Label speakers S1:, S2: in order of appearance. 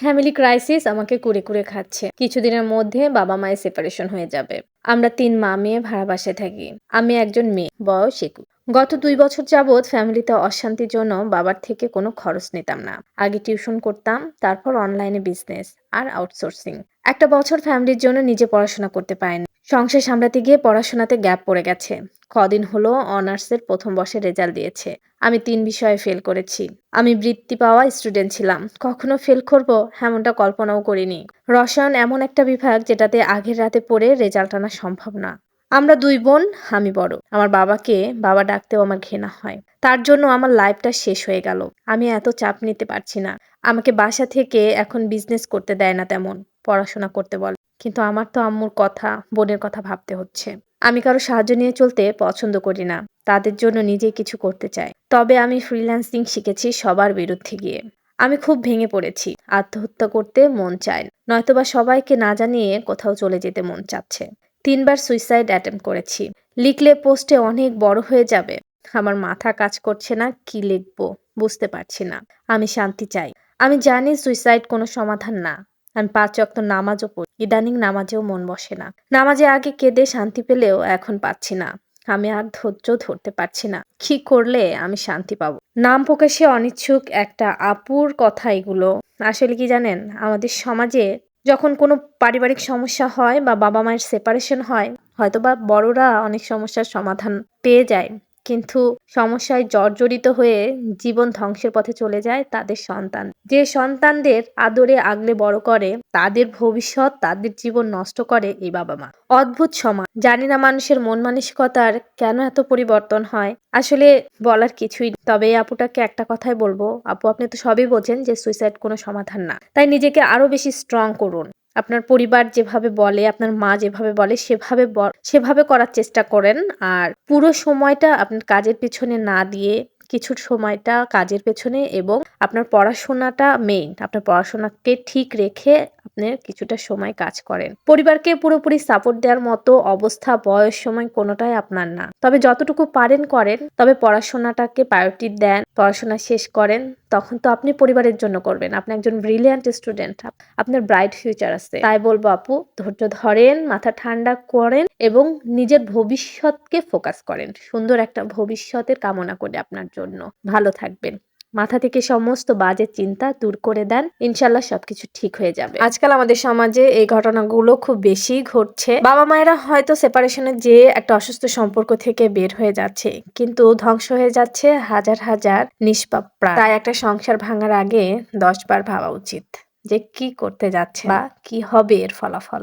S1: Family crisis আমাকে কুড়ে কুড়ে খাচ্ছে। কিছুদিনের মধ্যে বাবা মায়ের সেপারেশন হয়ে যাবে। আমরা তিন মা মেয়ে ভাড়া বাসায় থাকি। আমি একজন মেয়ে, বয়স একুশ। গত দুই বছর যাবৎ ফ্যামিলিতে অশান্তির জন্য বাবার থেকে কোনো খরচ নিতাম না। আগে টিউশন করতাম, তারপর অনলাইনে বিজনেস আর আউটসোর্সিং একটা বছর ফ্যামিলির জন্য নিজে পড়াশোনা করতে পারিনি। সংসার সামলাতে গিয়ে পড়াশোনাতে গ্যাপ পড়ে গেছে। কদিন হলো অনার্সের প্রথম বর্ষের রেজাল্ট দিয়েছে। আমি তিন বিষয়ে ফেল করেছি। আমি বৃত্তি পাওয়া স্টুডেন্ট ছিলাম। কখনো ফেল করব এমনটা কল্পনাও করিনি। রসায়ন এমন একটা বিভাগ যেটাতে আগের রাতে পড়ে রেজাল্ট আনা সম্ভব না। আমরা দুই বোন, আমি বড়। আমার বাবাকে বাবা ডাকতেও আমার ঘৃণা হয়। তার জন্য আমার লাইফটা শেষ হয়ে গেল। আমি এত চাপ নিতে পারছি না। আমাকে বাসা থেকে এখন বিজনেস করতে দেয় না তেমন। পড়াশোনা করতে বলে। কিন্তু আমার তো আম্মুর কথা, বোনের কথা ভাবতে হচ্ছে। আমি কারও সাহায্য নিয়ে চলতে পছন্দ করি না, তাদের জন্য নিজে কিছু করতে চাই। তবে আমি ফ্রিল্যান্সিং শিখেছি সবার বিরুদ্ধে গিয়ে। আমি খুব ভেঙে পড়েছি, আত্মহত্যা করতে মন চায় নয়তোবা সবাইকে না জানিয়ে কোথাও চলে যেতে মন চাচ্ছে। তিনবার সুইসাইড অ্যাটেম্প করেছি। লিখলে পোস্টে অনেক বড় হয়ে যাবে। আমার মাথা কাজ করছে না, কি লিখব? বুঝতে পারছি না। আমি শান্তি চাই। আমি জানি সুইসাইড কোনো সমাধান না। আমি পাঁচ অক্ত নামাজও পড়ি। ইদানিং নামাজেও মন বসে না। নামাজে আগে কেঁদে শান্তি পেলেও এখন পাচ্ছি না। আমি আর ধৈর্য ধরতে পারছি না। কি করলে আমি শান্তি পাবো? নাম প্রকাশে অনিচ্ছুক একটা আপুর কথা এগুলো। আসলে কি জানেন? আমাদের সমাজে যখন কোনো পারিবারিক সমস্যা হয় বা বাবা মায়ের সেপারেশন হয় হয়তো বা বড়রা অনেক সমস্যার সমাধান পেয়ে যায়। কিন্তু সমস্যায় জর্জরিত হয়ে জীবন ধ্বংসের পথে চলে যায় তাদের সন্তান। যে সন্তানদের আদরে আগলে বড় করে, তাদের ভবিষ্যৎ, তাদের জীবন নষ্ট করে এই বাবা মা। অদ্ভুত সমাজ। জানি না মানুষের মন মানসিকতার কেন এত পরিবর্তন হয়। আসলে বলার কিছুই। তবে আপুটাকে একটা কথাই বলব। আপু, আপনি তো সবই বোঝেন যে সুইসাইড কোনো সমাধান না। তাই নিজেকে আরও বেশি স্ট্রং করুন। আপনার পরিবার যেভাবে বলে, আপনার মা যেভাবে বলে, সেভাবে সেভাবে করার চেষ্টা করেন। আর পুরো সময়টা আপনার কাজের পেছনে না দিয়ে কিছু সময়টা কাজের পেছনে এবং আপনার পড়াশোনাটা মেইন আপনার পড়াশোনাকে ঠিক রেখে আপনি কিছুটা সময় কাজ করেন। পরিবারকে পুরোপুরি সাপোর্ট দেওয়ার মতো অবস্থা বয়স সময় কোনোটাই আপনার না। তবে যতটুকু পারেন করেন, তবে পড়াশোনাটাকে প্রায়োরিটি দেন, পড়াশোনা শেষ করেন, তখন তো আপনি পরিবারের জন্য করবেন। আপনি একজন ব্রিলিয়ান্ট স্টুডেন্ট আপনার ব্রাইট ফিউচার আছে। তাই বলব আপু, ধৈর্য ধরেন, মাথা ঠান্ডা করেন এবং নিজের ভবিষ্যৎকে ফোকাস করেন। সুন্দর একটা ভবিষ্যতের কামনা করে আপনার জন্য। ভালো থাকবেন। মাথা থেকে সমস্ত বাজে চিন্তা দূর করে দেন। ইনশাল্লাহ সবকিছু ঠিক হয়ে যাবে। আজকাল আমাদের সমাজে এই ঘটনাগুলো খুব বেশি ঘটছে। বাবা মায়েরা হয়তো সেপারেশনে যে একটা অসুস্থ সম্পর্ক থেকে বের হয়ে যাচ্ছে, কিন্তু ধ্বংস হয়ে যাচ্ছে হাজার হাজার নিষ্পাপ প্রাণ। তাই একটা সংসার ভাঙার আগে দশ বার ভাবা উচিত যে কি করতে যাচ্ছে বা কি হবে এর ফলাফল।